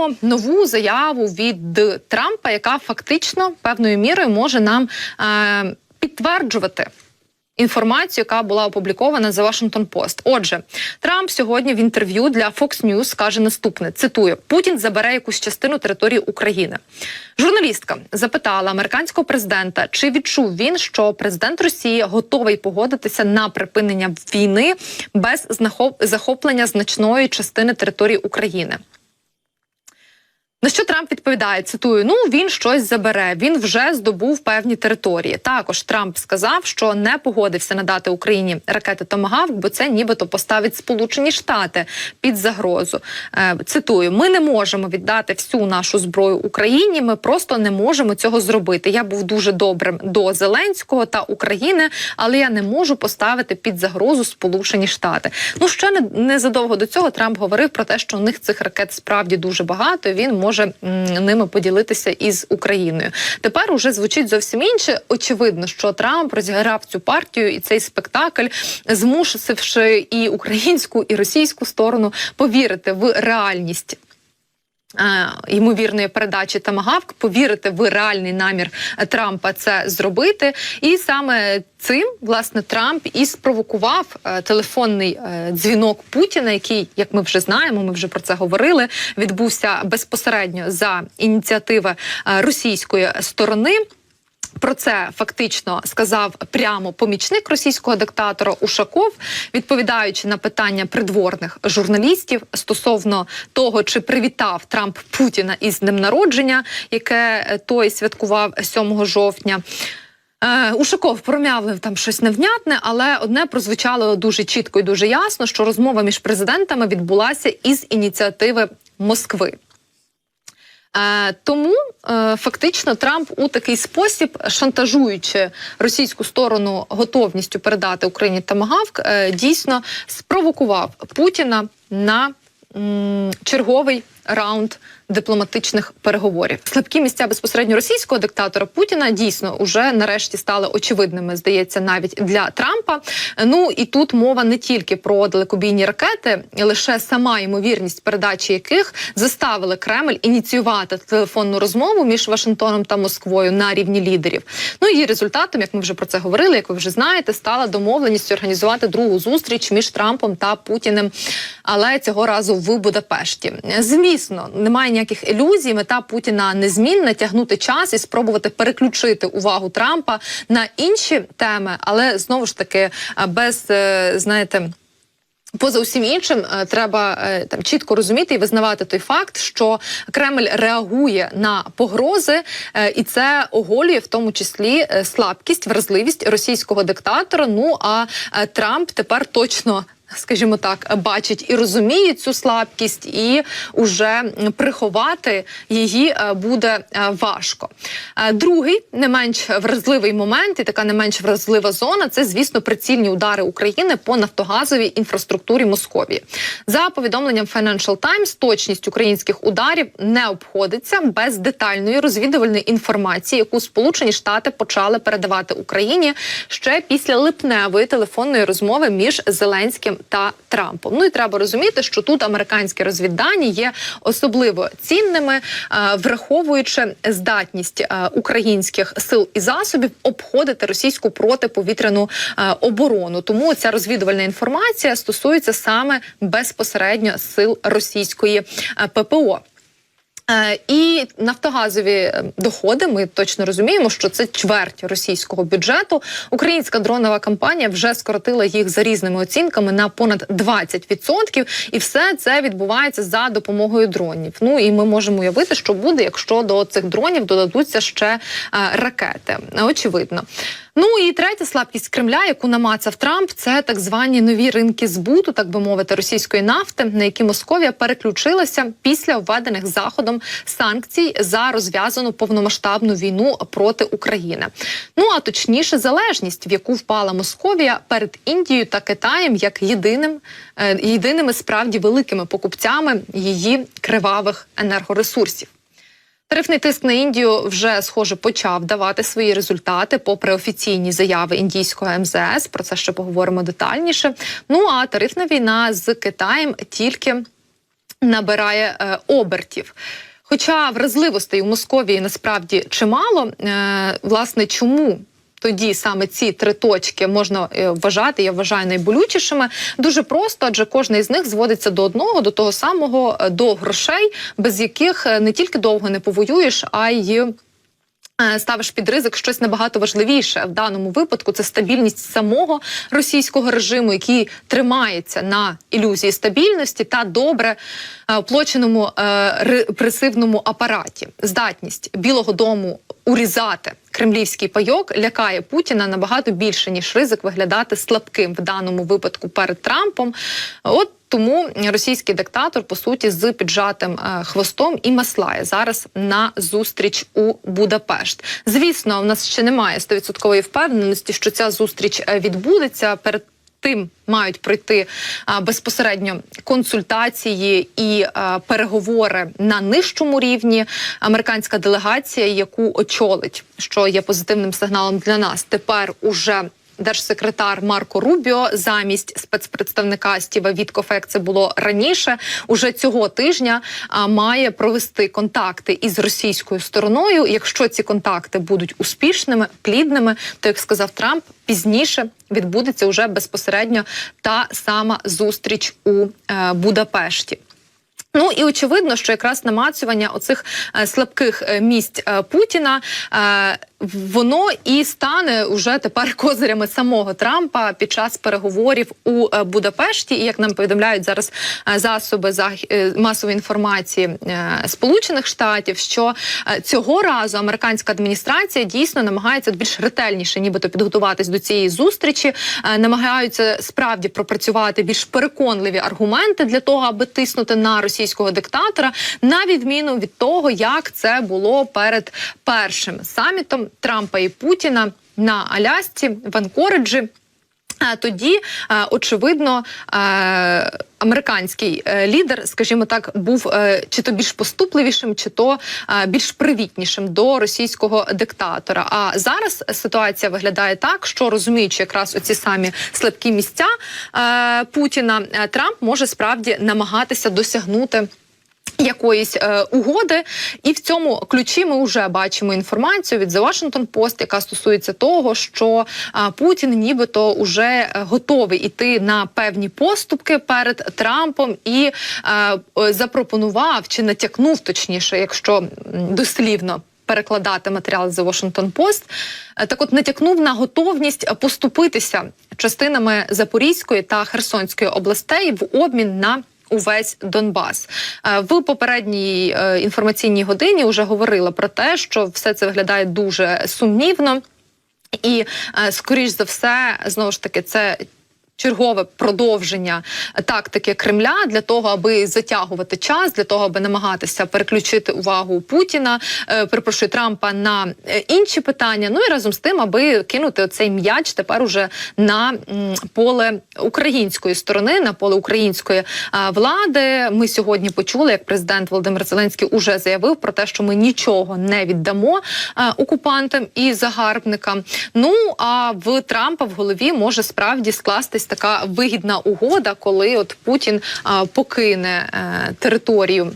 маємо нову заяву від Трампа, яка фактично певною мірою може нам е, підтверджувати. Інформацію, яка була опублікована за Washington Post. Отже, Трамп сьогодні в інтерв'ю для Fox News каже наступне: цитую: Путін забере якусь частину території України. Журналістка запитала американського президента, чи відчув він, що президент Росії готовий погодитися на припинення війни без захоплення значної частини території України. На що Трамп відповідає? Цитую: ну він щось забере. Він вже здобув певні території. Також Трамп сказав, що не погодився надати Україні ракети Томагавк, бо це нібито поставить Сполучені Штати під загрозу. Е, цитую: ми не можемо віддати всю нашу зброю Україні. Ми просто не можемо цього зробити. Я був дуже добрим до Зеленського та України, але я не можу поставити під загрозу Сполучені Штати. Ну ще не незадовго до цього Трамп говорив про те, що у них цих ракет справді дуже багато. і Він може м, ними поділитися із Україною. Тепер уже звучить зовсім інше. Очевидно, що Трамп розіграв цю партію і цей спектакль, змусивши і українську, і російську сторону повірити в реальність. Ймовірної передачі Тамагавк, повірити в реальний намір Трампа це зробити, і саме цим власне Трамп і спровокував е, телефонний е, дзвінок Путіна, який, як ми вже знаємо, ми вже про це говорили, відбувся безпосередньо за ініціативи е, російської сторони. Про це фактично сказав прямо помічник російського диктатора Ушаков, відповідаючи на питання придворних журналістів стосовно того, чи привітав Трамп Путіна із днем народження, яке е, той святкував 7 жовтня. Е, Ушаков промявлив там щось невнятне, але одне прозвучало дуже чітко і дуже ясно, що розмова між президентами відбулася із ініціативи Москви. Е, тому е, фактично Трамп у такий спосіб, шантажуючи російську сторону готовністю передати Україні тамагавк, е, дійсно спровокував Путіна на черговий раунд дипломатичних переговорів. Слабкі місця безпосередньо російського диктатора Путіна дійсно уже нарешті стали очевидними, здається, навіть для Трампа. Ну і тут мова не тільки про далекобійні ракети, лише сама ймовірність передачі яких заставили Кремль ініціювати телефонну розмову між Вашингтоном та Москвою на рівні лідерів. Ну і результатом, як ми вже про це говорили, як ви вже знаєте, стала домовленість організувати другу зустріч між Трампом та Путіним, але цього разу в Будапешті. Звісно, немає ніяких ілюзій. Мета Путіна незмінна тягнути час і спробувати переключити увагу Трампа на інші теми, але знову ж таки без е, знаєте. Поза усім іншим, е, треба е, там чітко розуміти і визнавати той факт, що Кремль реагує на погрози, і це оголює в тому числі слабкість, вразливість російського диктатора. Ну а Трамп тепер точно. Скажімо так, бачить і розуміє цю слабкість, і уже приховати її е, буде е, важко. Е, Другий не менш вразливий момент, і така не менш вразлива зона це, звісно, прицільні удари України по нафтогазовій інфраструктурі Московії. За повідомленням Financial Times, точність українських ударів не обходиться без детальної розвідувальної інформації, яку Сполучені Штати почали передавати Україні ще після липневої телефонної розмови між Зеленським та Трампом. Ну і треба розуміти, що тут американські розвіддані є особливо цінними, е, враховуючи здатність е, українських сил і засобів обходити російську протиповітряну е, оборону. Тому ця розвідувальна інформація стосується саме безпосередньо сил російської ППО. Е, І нафтогазові е, доходи. Ми точно розуміємо, що це чверть російського бюджету. Українська дронова компанія вже скоротила їх за різними оцінками на понад 20%. І все це відбувається за допомогою дронів. Ну і ми можемо уявити, що буде, якщо до цих дронів додадуться ще е, ракети. Очевидно. Ну і третя слабкість Кремля, яку намацав Трамп, це так звані нові ринки збуту, так би мовити, російської нафти, на які Московія переключилася після введених заходом санкцій за розв'язану повномасштабну війну проти України. Ну а точніше, залежність, в яку впала Московія перед Індією та Китаєм, як єдиним е, єдиними справді великими покупцями її кривавих енергоресурсів. Тарифний тиск на Індію вже схоже почав давати свої результати, попри офіційні заяви індійського МЗС. Про це ще поговоримо детальніше. Ну а тарифна війна з Китаєм тільки набирає е, обертів. Хоча вразливостей у Московії насправді чимало, е, власне, чому? Тоді саме ці три точки можна е, вважати, я вважаю найболючішими. Дуже просто, адже кожна із них зводиться до одного, до того самого е, до грошей, без яких е, не тільки довго не повоюєш, а й Ставиш під ризик щось набагато важливіше в даному випадку. Це стабільність самого російського режиму, який тримається на ілюзії стабільності та добре оплоченому репресивному апараті. Здатність Білого Дому урізати кремлівський пайок лякає Путіна набагато більше ніж ризик виглядати слабким в даному випадку перед Трампом. От тому російський диктатор по суті з піджатим е, хвостом і маслає зараз на зустріч у Будапешт. Звісно, у нас ще немає 100% впевненості, що ця зустріч е, відбудеться перед. Тим мають пройти а, безпосередньо консультації і а, переговори на нижчому рівні. Американська делегація, яку очолить, що є позитивним сигналом для нас, тепер уже держсекретар Марко Рубіо замість спецпредставника Стіва Віткофа, як це було раніше, уже цього тижня має провести контакти із російською стороною. Якщо ці контакти будуть успішними, плідними, то як сказав Трамп, пізніше відбудеться уже безпосередньо та сама зустріч у е, Будапешті. Ну і очевидно, що якраз намацювання оцих е, слабких е, місць е, Путіна воно і стане уже тепер козирями самого Трампа під час переговорів у Будапешті. І як нам повідомляють зараз засоби масової інформації Сполучених Штатів, що цього разу американська адміністрація дійсно намагається більш ретельніше, нібито підготуватись до цієї зустрічі, намагаються справді пропрацювати більш переконливі аргументи для того, аби тиснути на російського диктатора, на відміну від того, як це було перед першим самітом Трампа і Путіна на Алясці в Анкориджі. Тоді, очевидно, американський е, лідер, скажімо так, був е, чи то більш поступливішим, чи то більш привітнішим до російського диктатора. А зараз ситуація виглядає так, що розуміючи якраз оці самі слабкі місця е, Путіна, Трамп може справді намагатися досягнути. Якоїсь е, угоди, і в цьому ключі ми вже бачимо інформацію від The Washington Post, яка стосується того, що е, Путін нібито вже е, готовий іти на певні поступки перед Трампом і е, е, запропонував чи натякнув, точніше, якщо дослівно. Перекладати матеріал The Washington Post, Е, так от натякнув на готовність поступитися частинами Запорізької та Херсонської областей в обмін на увесь Донбас Е, в попередній е, інформаційній годині вже говорила про те, що все це виглядає дуже сумнівно, і е, скоріш за все, знову ж таки, це. Чергове продовження тактики Кремля для того, аби затягувати час, для того, аби намагатися переключити увагу Путіна, е, перепрошую Трампа на е, інші питання. Ну і разом з тим, аби кинути цей м'яч тепер уже на поле української сторони, на поле української влади. Ми сьогодні почули, як президент Володимир Зеленський уже заявив про те, що ми нічого не віддамо окупантам і загарбникам. Ну а в Трампа в голові може справді скластись така вигідна угода, коли от Путін а, покине а, територію.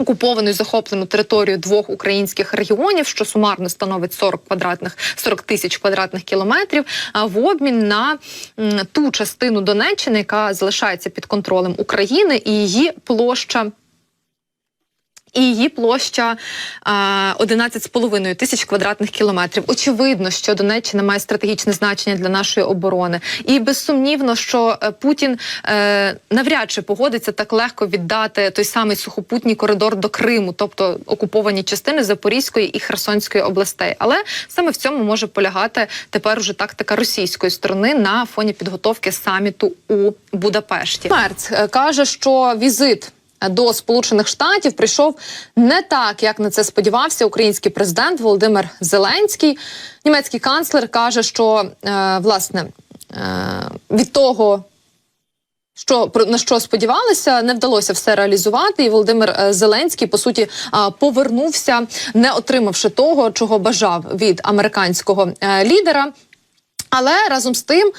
Окуповану і захоплену територію двох українських регіонів, що сумарно становить 40 квадратних 40 тисяч квадратних кілометрів, а в обмін на ту частину Донеччини, яка залишається під контролем України, і її площа. І її площа а, 11,5 тисяч квадратних кілометрів. Очевидно, що Донеччина має стратегічне значення для нашої оборони, і безсумнівно, що е, Путін е, навряд чи погодиться так легко віддати той самий сухопутній коридор до Криму, тобто окуповані частини Запорізької і Херсонської областей. Але саме в цьому може полягати тепер уже тактика російської сторони на фоні підготовки саміту у Будапешті. Мерц каже, що візит до Сполучених Штатів прийшов не так, як на це сподівався український президент Володимир Зеленський. Німецький канцлер каже, що е, власне е, від того. Що на що сподівалися, не вдалося все реалізувати, і Володимир е, Зеленський по суті повернувся, не отримавши того, чого бажав від американського е, лідера. Але разом з тим.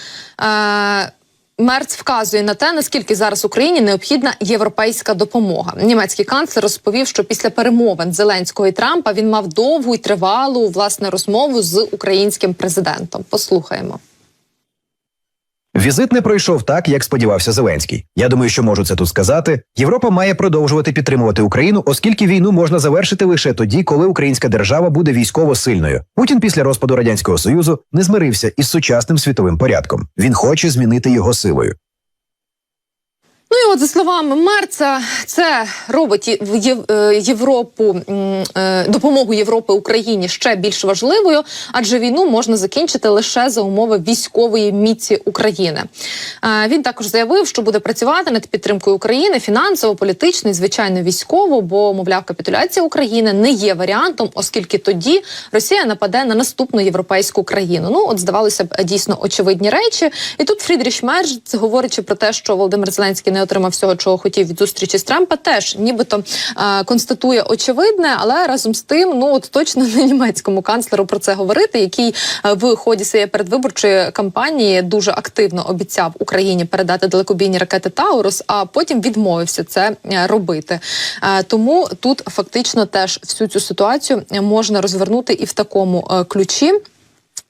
Мерц вказує на те, наскільки зараз Україні необхідна європейська допомога. Німецький канцлер розповів, що після перемовин Зеленського і Трампа він мав довгу і тривалу власне розмову з українським президентом. Послухаємо. Візит не пройшов так, як сподівався Зеленський. Я думаю, що можу це тут сказати. Європа має продовжувати підтримувати Україну, оскільки війну можна завершити лише тоді, коли українська держава буде військово сильною. Путін після розпаду радянського союзу не змирився із сучасним світовим порядком. Він хоче змінити його силою. Ну і от за словами Мерца, це робить е, Європу е, допомогу Європи Україні ще більш важливою, адже війну можна закінчити лише за умови військової міці України. Е, Він також заявив, що буде працювати над підтримкою України фінансово, політично і звичайно військово, бо мовляв, капітуляція України не є варіантом, оскільки тоді Росія нападе на наступну європейську країну. Ну от здавалося б дійсно очевидні речі. І тут Фрідріш Мерц, говорячи про те, що Володимир Зеленський не отримав всього, чого хотів від зустрічі з Трампа, теж нібито е, констатує очевидне, але разом з тим, ну от точно не німецькому канцлеру про це говорити, який в ході своєї передвиборчої кампанії дуже активно обіцяв Україні передати далекобійні ракети Таурус, а потім відмовився це робити. Е, Тому тут фактично теж всю цю ситуацію можна розвернути і в такому е, ключі.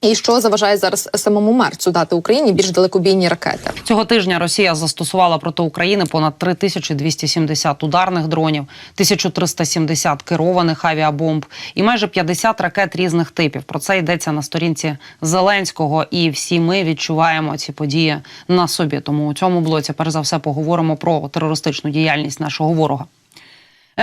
І що заважає зараз самому Мерцу дати Україні більш далекобійні ракети? Цього тижня Росія застосувала проти України понад 3270 ударних дронів, 1370 керованих авіабомб і майже 50 ракет різних типів. Про це йдеться на сторінці Зеленського. І всі ми відчуваємо ці події на собі. Тому у цьому блоці, перш за все, поговоримо про терористичну діяльність нашого ворога.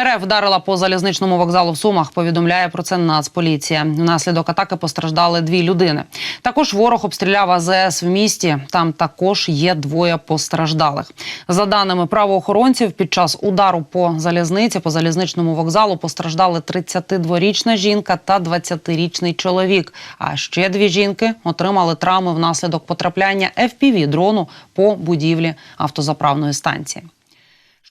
РФ вдарила по залізничному вокзалу в Сумах. Повідомляє про це Нацполіція. Внаслідок атаки постраждали дві людини. Також ворог обстріляв АЗС в місті. Там також є двоє постраждалих. За даними правоохоронців, під час удару по залізниці, по залізничному вокзалу постраждали 32-річна жінка та 20-річний чоловік. А ще дві жінки отримали травми внаслідок потрапляння fpv дрону по будівлі автозаправної станції.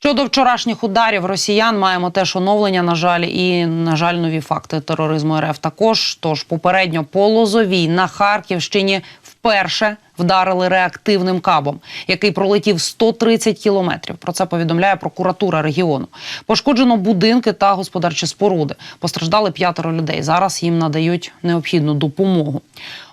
Щодо вчорашніх ударів росіян маємо теж оновлення, на жаль, і на жаль, нові факти тероризму РФ також. Тож попередньо по Лозовій на Харківщині вперше вдарили реактивним кабом, який пролетів 130 кілометрів. Про це повідомляє прокуратура регіону. Пошкоджено будинки та господарчі споруди. Постраждали п'ятеро людей. Зараз їм надають необхідну допомогу.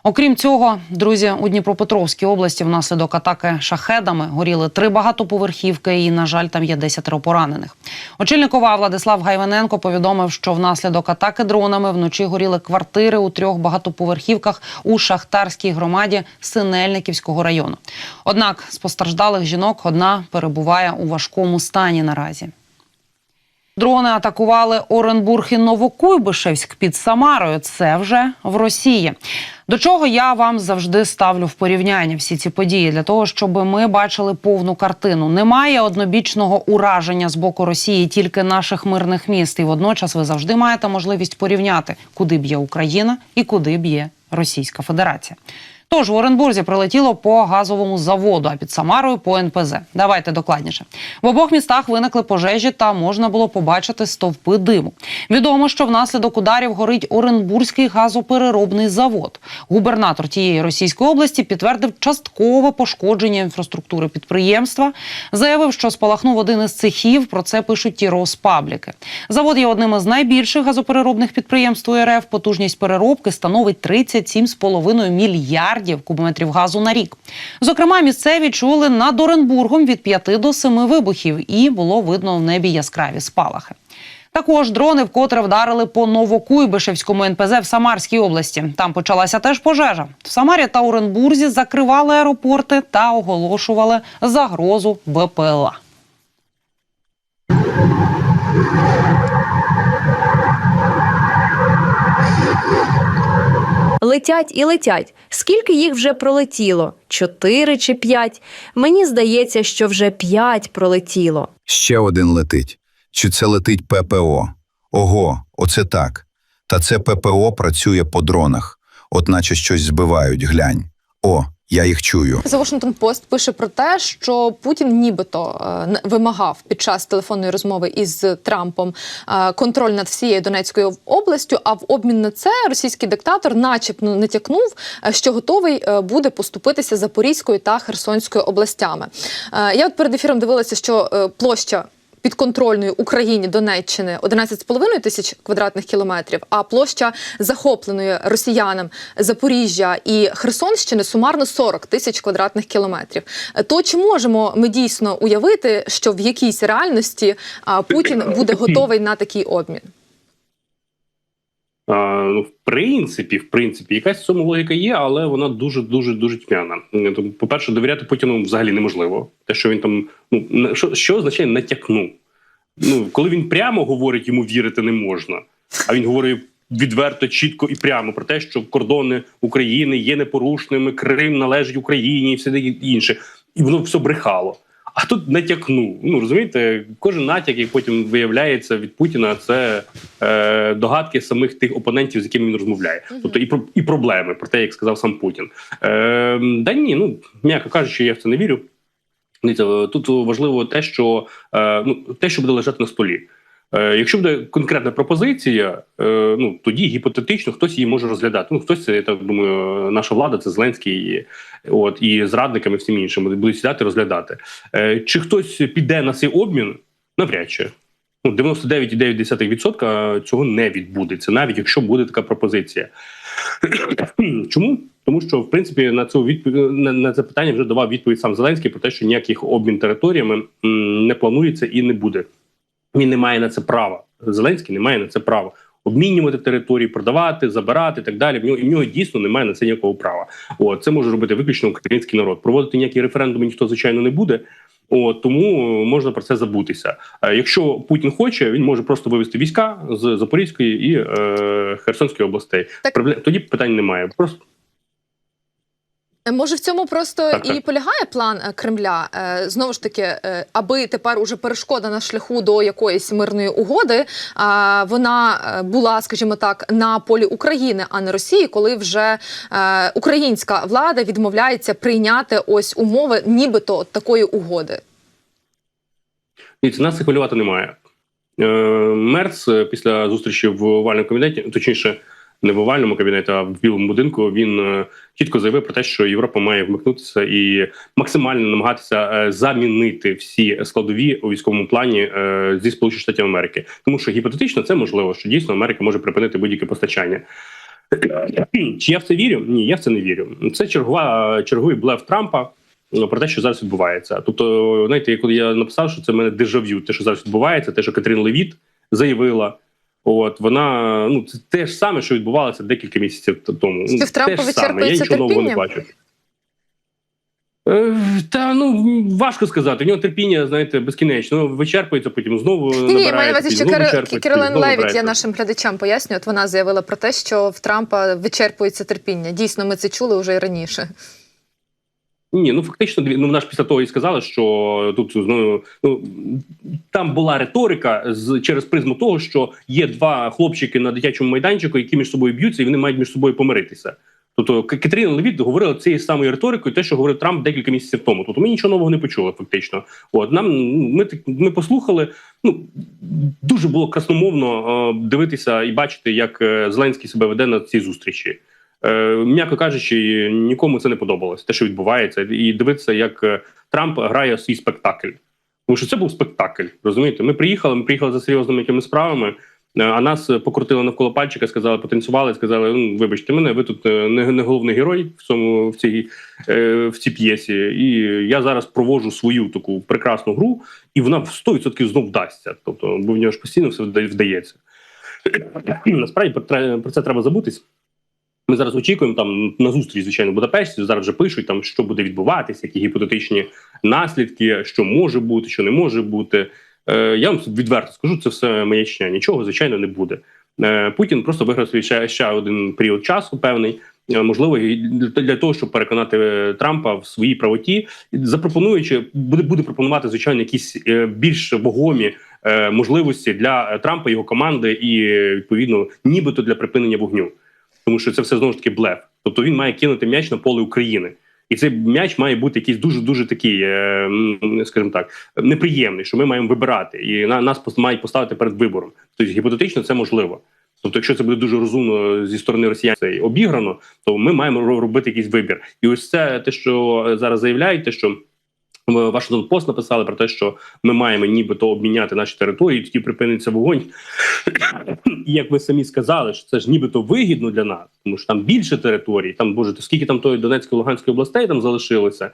Окрім цього, друзі, у Дніпропетровській області внаслідок атаки шахедами горіли три багатоповерхівки, і на жаль, там є 10 поранених. Очільник ОВА Владислав Гайваненко повідомив, що внаслідок атаки дронами вночі горіли квартири у трьох багатоповерхівках у шахтарській громаді Синельниківського району. Однак з постраждалих жінок одна перебуває у важкому стані наразі. Дрони атакували Оренбург і Новокуйбишевськ під Самарою. Це вже в Росії. До чого я вам завжди ставлю в порівняння всі ці події для того, щоб ми бачили повну картину. Немає однобічного ураження з боку Росії тільки наших мирних міст. І водночас ви завжди маєте можливість порівняти, куди б'є Україна і куди б'є Російська Федерація. Тож в Оренбурзі прилетіло по газовому заводу, а під Самарою по НПЗ. Давайте докладніше. В обох містах виникли пожежі та можна було побачити стовпи диму. Відомо, що внаслідок ударів горить Оренбурзький газопереробний завод. Губернатор тієї Російської області підтвердив часткове пошкодження інфраструктури підприємства. Заявив, що спалахнув один із цехів. Про це пишуть ті Роспабліки. Завод є одним із найбільших газопереробних підприємств РФ. Потужність переробки становить 37,5 мільярдів кубометрів газу на рік. Зокрема, місцеві чули над Оренбургом від 5 до 7 вибухів, і було видно в небі яскраві спалахи. Також дрони вкотре вдарили по Новокуйбишевському НПЗ в Самарській області. Там почалася теж пожежа. В Самарі та Оренбурзі закривали аеропорти та оголошували загрозу БПЛА. Летять і летять. Скільки їх вже пролетіло? Чотири чи п'ять? Мені здається, що вже п'ять пролетіло. Ще один летить. Чи це летить ППО? Ого, оце так. Та це ППО працює по дронах, от наче щось збивають, глянь. О, я їх чую. The Washington Post пише про те, що Путін нібито е, вимагав під час телефонної розмови із Трампом е, контроль над всією Донецькою областю. А в обмін на це російський диктатор, начебто, натякнув, е, що готовий буде поступитися Запорізькою та Херсонською областями. Я от перед ефіром дивилася, що площа. Підконтрольної Україні Донеччини 11,5 тисяч квадратних кілометрів, а площа захопленої росіянам Запоріжжя і Херсонщини сумарно 40 тисяч квадратних кілометрів. То чи можемо ми дійсно уявити, що в якійсь реальності Путін буде готовий на такий обмін? Ну, в принципі, в принципі, якась в цьому логіка є, але вона дуже дуже дуже тьмяна. Тому, По-перше, довіряти Путіну взагалі неможливо. Те, що він там ну що, що означає натякну? Ну коли він прямо говорить, йому вірити не можна. А він говорить відверто, чітко і прямо про те, що кордони України є непорушними, Крим належить Україні і все інше. І воно все брехало. А тут натякнув. Ну розумієте, кожен натяк, який потім виявляється від Путіна, це е, догадки самих тих опонентів, з якими він розмовляє. Тобто і про і проблеми про те, як сказав сам Путін. Е, да ні, ну м'яко кажучи, я в це не вірю. Тут важливо те, що е, ну те, що буде лежати на столі. Е, Якщо буде конкретна пропозиція, е, ну тоді гіпотетично хтось її може розглядати. Ну хтось це я так думаю, наша влада, це Зеленський, от і зрадниками, всім іншим будуть сідати розглядати. Е, Чи хтось піде на цей обмін? Навряд чи. Ну, 99,9% цього не відбудеться, навіть якщо буде така пропозиція. Чому? Тому що в принципі на цю відповідь на, це питання вже давав відповідь сам Зеленський про те, що ніяких обмін територіями не планується і не буде. Він не має на це права. Зеленський не має на це права. Обмінювати території, продавати, забирати і так далі. В нього в нього дійсно немає на це ніякого права. О, це може робити виключно український народ. Проводити ніякі референдуми ніхто звичайно не буде. О, тому можна про це забутися. Е, Якщо Путін хоче, він може просто вивести війська з Запорізької і е, Херсонської областей. Так- тоді питань немає. Просто Може, в цьому просто Так, і так. полягає план е, Кремля Е, знову ж таки, е, аби тепер уже перешкода на шляху до якоїсь мирної угоди. Вона е, була, скажімо так, на полі України, а не Росії, коли вже е, українська влада відмовляється прийняти ось умови, нібито такої угоди. Дивіться, нас хвилювати немає. Е, Мерц е, після зустрічі в овальному кабінеті, точніше, не в овальному кабінеті, а в білому будинку, він е, чітко заявив про те, що Європа має вмикнутися і максимально намагатися е, замінити всі складові у військовому плані е, зі Сполучених Штатів Америки, тому що гіпотетично це можливо, що дійсно Америка може припинити будь-яке постачання. Чи я в це вірю? Ні, я в це не вірю. Це чергова черговий блеф Трампа. Про те, що зараз відбувається. Тобто, знаєте, коли я написав, що це в мене дежав'ю, те, що зараз відбувається, те, що Катрін Левіт заявила. От вона ну це те ж саме, що відбувалося декілька місяців тому. Трампа Те ж саме. Я нічого нового не бачу. Е, Та ну важко сказати. У нього терпіння, знаєте, безкінечно. Ну, вичерпується, потім знову Ні, ні, маю на увазі, що Левіт, я нашим глядачам пояснюю. От вона заявила про те, що в Трампа вичерпується терпіння. Дійсно, ми це чули вже і раніше. Ні, ну фактично, ну вона ж після того і сказала, що тут ну, ну там була риторика з через призму того, що є два хлопчики на дитячому майданчику, які між собою б'ються, і вони мають між собою помиритися. Тобто К- Катерина Левіт говорила цією самою риторикою, те, що говорив Трамп декілька місяців тому. Тобто ми нічого нового не почули, фактично. От нам ми так- ми послухали. Ну дуже було красномовно е, дивитися і бачити, як е, Зеленський себе веде на цій зустрічі. Е, м'яко кажучи, нікому це не подобалось, те, що відбувається, і дивитися, як е, Трамп грає свій спектакль. Тому що це був спектакль. Розумієте? Ми приїхали, ми приїхали за серйозними якимись справами. е, А нас покрутили навколо пальчика, сказали, потанцювали, сказали: ну вибачте мене, ви тут не, не головний герой в цьому в цій в цій п'єсі. І я зараз проводжу свою таку прекрасну гру, і вона в 100% знов вдасться. Тобто, бо в нього ж постійно все вдається. Насправді про це треба забутись. Ми зараз очікуємо там на зустріч, звичайно, в Будапешті. Зараз вже пишуть там, що буде відбуватися, які гіпотетичні наслідки, що може бути, що не може бути. Е, я вам відверто скажу, це все маячня. Нічого, звичайно, не буде. Е, Путін просто виграв свій ще, ще один період часу, певний. е, Можливо, для того, щоб переконати е, Трампа в своїй правоті, запропонуючи буде буде пропонувати звичайно якісь е, більш вагомі можливості для Трампа, його команди, і відповідно, нібито для припинення вогню тому що це все знову ж таки блеф. Тобто він має кинути м'яч на поле України. І цей м'яч має бути якийсь дуже дуже такий, е, скажімо так, неприємний, що ми маємо вибирати, і на нас мають поставити перед вибором. Тобто гіпотетично це можливо. Тобто, якщо це буде дуже розумно зі сторони росіян це обіграно, то ми маємо ро- робити якийсь вибір. І ось це те, що зараз заявляють, що Вашингтон Пост написали про те, що ми маємо нібито обміняти наші території, тоді припиниться вогонь. І як ви самі сказали, що це ж нібито вигідно для нас, тому що там більше територій, там боже, то скільки там тої Донецької Луганської областей там залишилося.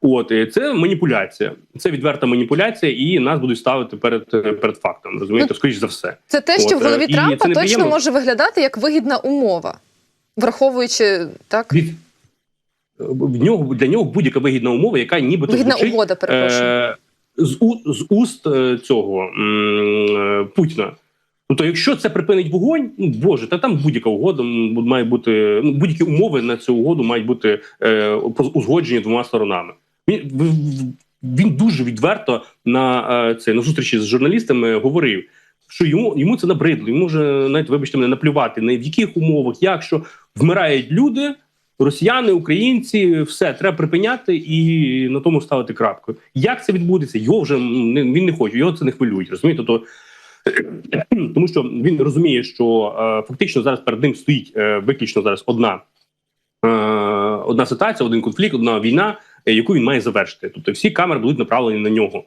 От і це маніпуляція, це відверта маніпуляція, і нас будуть ставити перед перед фактом. Розумієте, скоріш за все. Це те, що От, в голові Трампа точно може виглядати як вигідна умова, враховуючи так Від в нього для нього будь-яка вигідна умова, яка нібито вигідна звучить, угода. Перепрошую. е, з, у, з уст е, цього м, е, Путіна. Тобто, якщо це припинить вогонь, ну боже, та там будь-яка угода має бути ну будь-які умови на цю угоду мають бути е, узгоджені двома сторонами. Він він дуже відверто на е, це на зустрічі з журналістами говорив. Що йому йому це набридло, йому вже навіть вибачте мене наплювати на в яких умовах, як що вмирають люди, росіяни, українці, все треба припиняти і на тому ставити крапку. Як це відбудеться? Його вже він не хоче, його це не хвилює. Розумієте, то тому що він розуміє, що е, фактично зараз перед ним стоїть е, виключно зараз одна, е, одна ситуація, один конфлікт, одна війна, яку він має завершити. Тобто всі камери будуть направлені на нього.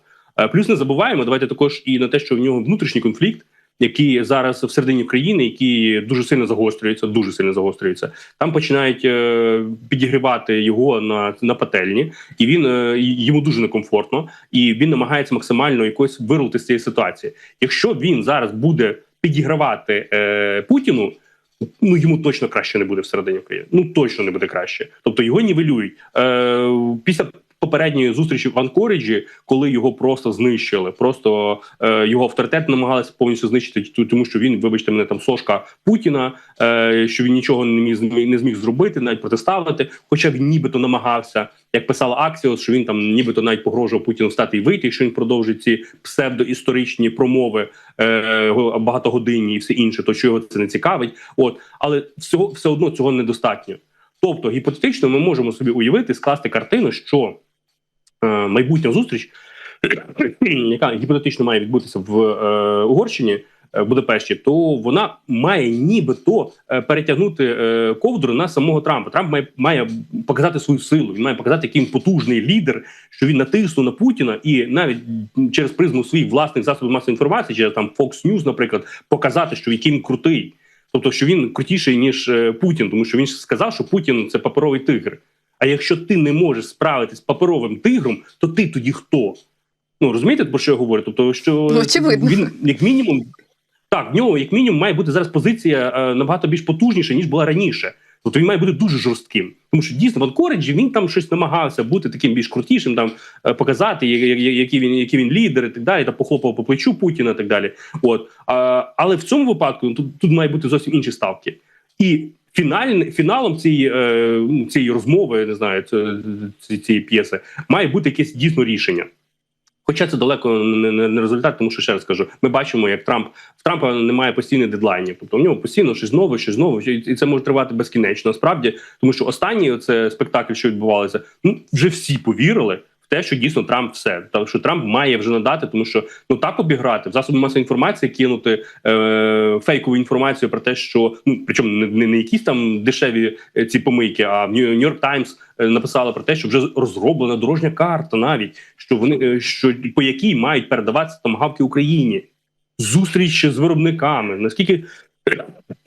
Плюс не забуваємо, давайте також і на те, що в нього внутрішній конфлікт. Який зараз всередині країни, які дуже сильно загострюються, дуже сильно загострюються, там починають е, підігрівати його на на пательні, і він е, йому дуже некомфортно, і він намагається максимально якось вирвати з цієї ситуації. Якщо він зараз буде підігравати е, Путіну, ну йому точно краще не буде всередині України. Ну точно не буде краще. Тобто його нівелюють. Е, після попередньої зустрічі в Анкориджі, коли його просто знищили, просто е, його авторитет намагалися повністю знищити, тому що він, вибачте мене, там сошка Путіна, е, що він нічого не міг не зміг зробити, навіть протиставити, хоча він нібито намагався, як писала Аксіос, що він там нібито навіть погрожував Путіну встати і вийти, якщо він продовжить ці псевдоісторичні промови е, багатогодинні і все інше, то що його це не цікавить. От але всього все одно цього недостатньо. Тобто, гіпотетично, ми можемо собі уявити, скласти картину, що майбутня зустріч, яка гіпотетично має відбутися в е, Угорщині. е, В Будапешті, то вона має нібито е, перетягнути е, ковдру на самого Трампа. Трамп має, має показати свою силу. Він має показати, який він потужний лідер, що він натиснув на Путіна, і навіть через призму своїх власних засобів масової інформації, через там Fox News, наприклад, показати, що він крутий. Тобто, що він крутіший ніж е, Путін, тому що він сказав, що Путін це паперовий тигр. А якщо ти не можеш справитись з паперовим тигром, то ти тоді хто? Ну розумієте, про що я говорю? Тобто, що очевидно. він як мінімум, так в нього як мінімум має бути зараз позиція е, набагато більш потужніша ніж була раніше. Тобто він має бути дуже жорстким, тому що дійсно в Анкориджі він там щось намагався бути таким більш крутішим, там е, показати, який він, який він лідер, і так далі, та похлопав по плечу Путіна, і так далі. От а, але в цьому випадку ну, тут, тут має бути зовсім інші ставки. І фінальний фіналом цієї, е, ну, цієї розмови, не знаю, цієї п'єси, має бути якесь дійсно рішення. Хоча це далеко не, не, результат, тому що ще раз кажу, ми бачимо, як Трамп в Трампа немає постійних дедлайнів. Тобто в нього постійно щось нове, щось нове, і це може тривати безкінечно. Насправді, тому що останній це спектакль, що відбувалося, ну вже всі повірили те, що дійсно Трамп все так що Трамп має вже надати, тому що ну так обіграти в засоби масової інформації, кинути е, фейкову інформацію про те, що ну причому не, не, не якісь там дешеві е, ці помийки, а Нью-Йорк Таймс написали про те, що вже розроблена дорожня карта, навіть що вони е, що по якій мають передаватися томагавки Україні, зустріч з виробниками. Наскільки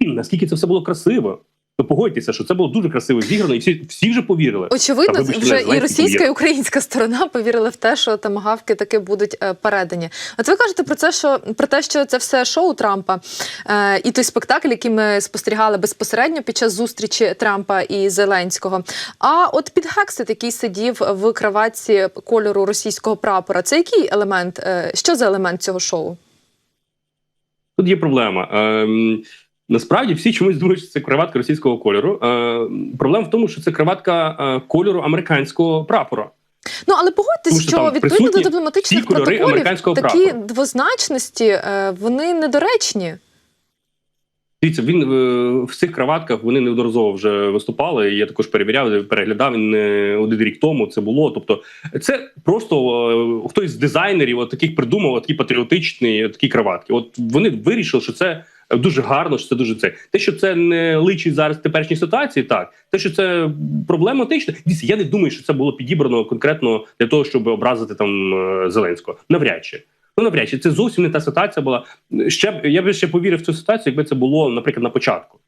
наскільки це все було красиво? Ви погодьтеся, що це було дуже красиво зіграно, і всі всі вже повірили. Очевидно, Та, вибачте, вже і російська, і українська сторона повірили в те, що тамагавки таки будуть е, передані. От ви кажете про це, що про те, що це все шоу Трампа е, і той спектакль, який ми спостерігали безпосередньо під час зустрічі Трампа і Зеленського. А от під Гексит, який сидів в краватці кольору російського прапора, це який елемент? е, що за елемент цього шоу? Тут є проблема. Ем, насправді всі чомусь думають, що це краватка російського кольору. Е, проблема в тому, що це краватка е, кольору американського прапора. Ну але погодьтесь, що що відповідно до дипломатичних протоколів такі прапора. двозначності е, вони недоречні. Дивіться, він е, в цих краватках вони неодноразово вже виступали. Я також перевіряв, переглядав він не один рік тому. Це було. Тобто, це просто е, хтось з дизайнерів от таких придумав такі патріотичні такі краватки. От вони вирішили, що це дуже гарно, що це дуже це. Те, що це не личить зараз теперішній ситуації, так те, що це проблематично. Дійсно, я не думаю, що це було підібрано конкретно для того, щоб образити там е, Зеленського. Навряд чи. Ну, навряд чи це зовсім не та ситуація була. Ще я б ще повірив в цю ситуацію, якби це було, наприклад, на початку,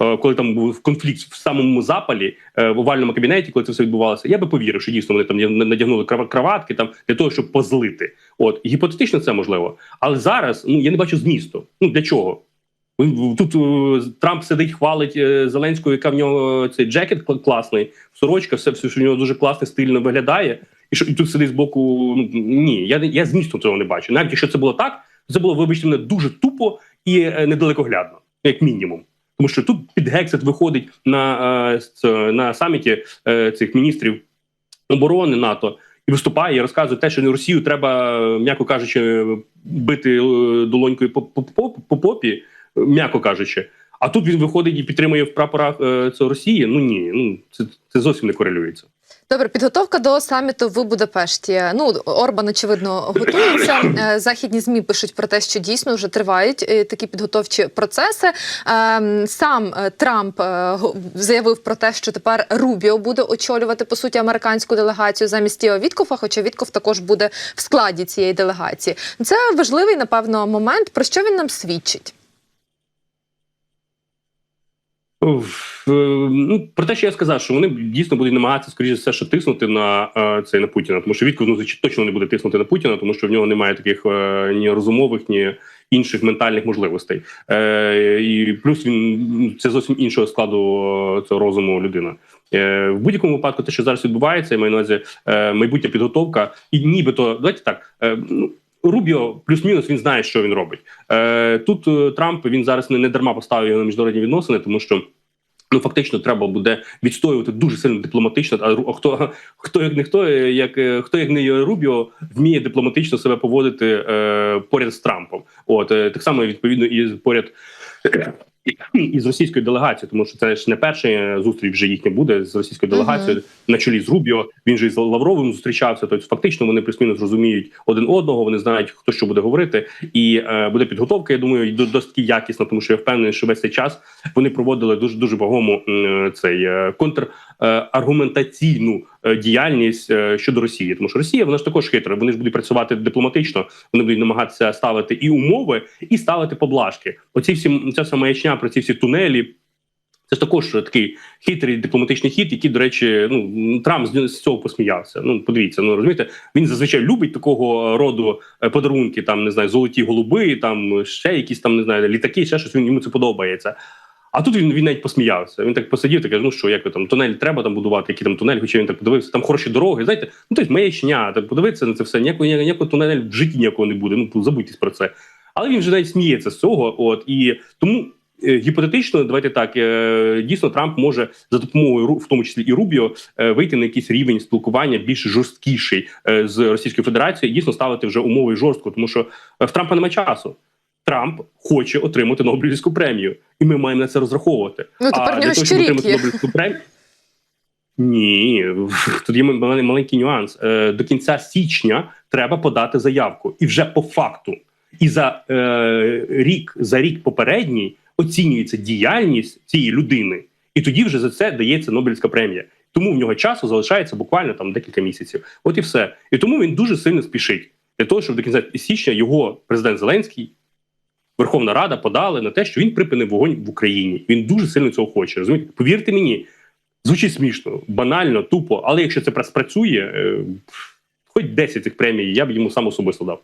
Е, коли там був конфлікт в самому запалі е, в овальному кабінеті, коли це все відбувалося. Я би повірив, що дійсно вони там надягнули краватки там для того, щоб позлити. От гіпотетично це можливо. Але зараз ну я не бачу змісту. Ну для чого? Тут е, Трамп сидить, хвалить е, Зеленського, яка в нього цей джекет класний, сорочка, все, все що в нього дуже класно, стильно виглядає. І що і тут сидить з боку. Ну ні, я я змісту цього не бачу. Навіть якщо це було так, це було, вибачте мене, дуже тупо і е, недалекоглядно, як мінімум. Тому що тут під Гексет виходить на, е, на саміті е, цих міністрів оборони НАТО і виступає і розказує те, що Росію треба, е, м'яко кажучи, бити е, долонькою по, по, по, по попі, е, м'яко кажучи. А тут він виходить і підтримує в прапорах е, це Росії. Ну ні, ну це, це зовсім не корелюється. Добре, підготовка до саміту в Будапешті. Ну Орбан очевидно готується. Е, Західні змі пишуть про те, що дійсно вже тривають е, такі підготовчі процеси. Ем, Сам Трамп заявив про те, що тепер Рубіо буде очолювати по суті американську делегацію замість Тіо Віткофа, хоча Віткоф також буде в складі цієї делегації. Це важливий, напевно, момент. Про що він нам свідчить? Уф, е, Ну, про те, що я сказав, що вони дійсно будуть намагатися, скоріше все, що тиснути на е, це на Путіна, тому що Вітков ну, точно не буде тиснути на Путіна, тому що в нього немає таких е, ні розумових, ні інших ментальних можливостей. Е, і плюс він це зовсім іншого складу е, цього розуму людина. Е, в будь-якому випадку, те, що зараз відбувається, я маю на увазі е, майбутня підготовка, і нібито давайте так. Е, ну, Рубіо плюс-мінус він знає, що він робить. Е, тут е, Трамп він зараз не, не дарма поставив його на міжнародні відносини, тому що. Ну, фактично, треба буде відстоювати дуже сильно дипломатично. А хто хто як не хто, е, як е, хто як не Рубіо, вміє дипломатично себе поводити е, поряд з Трампом. От е, так само відповідно і поряд із російською делегацією, тому що це ж не перша зустріч вже їхня буде з російською делегацією на чолі з Рубіо. Він же із Лавровим зустрічався. Тобто, фактично, вони плюс-мінус розуміють один одного. Вони знають, хто що буде говорити, і е, буде підготовка. Я думаю, до- досить якісна, тому що я впевнений, що весь цей час вони проводили дуже дуже вагому е, цей е, контр е, аргументаційну е, діяльність е, щодо Росії, тому що Росія вона ж також хитра. Вони ж будуть працювати дипломатично. Вони будуть намагатися ставити і умови, і ставити поблажки. Оці всі ця вся маячня про ці всі тунелі. Це ж також такий хитрий дипломатичний хід, який, до речі, ну Трамп з, цього посміявся. Ну, подивіться, ну розумієте, він зазвичай любить такого роду е, подарунки, там не знаю, золоті голуби, там ще якісь там не знаю, літаки, ще щось. Він йому це подобається. А тут він, він навіть посміявся. Він так посидів, так каже, ну що, як ви там тунель треба там будувати, які там тунель, хоча він так подивився, там хороші дороги. Знаєте, ну тобто маячня, так подивитися на це все. Ніякого ніякого тунелю в житті ніякого не буде. Ну забудьтесь про це. Але він вже навіть сміється з цього. От і тому. е, Гіпотетично, давайте так е, дійсно Трамп може за допомогою в тому числі і Рубіо е, вийти на якийсь рівень спілкування більш жорсткіший е, з Російською Федерацією, і дійсно ставити вже умови жорстко, тому що е, в Трампа немає часу. Трамп хоче отримати Нобелівську премію, і ми маємо на це розраховувати. Ну, тепер а для того, щоб отримати. Нобелівську премію. Ні, тут є мал- маленький нюанс. Е, До кінця січня треба подати заявку, і вже по факту. І за е, рік, за рік попередній оцінюється діяльність цієї людини, і тоді вже за це дається Нобелівська премія. Тому в нього часу залишається буквально там декілька місяців. От і все. І тому він дуже сильно спішить для того, щоб до кінця січня його президент Зеленський Верховна Рада подали на те, що він припинив вогонь в Україні. Він дуже сильно цього хоче. Розумієте? Повірте мені, звучить смішно, банально, тупо. Але якщо це спрацює, е, хоч 10 цих премій, я б йому сам особисто дав.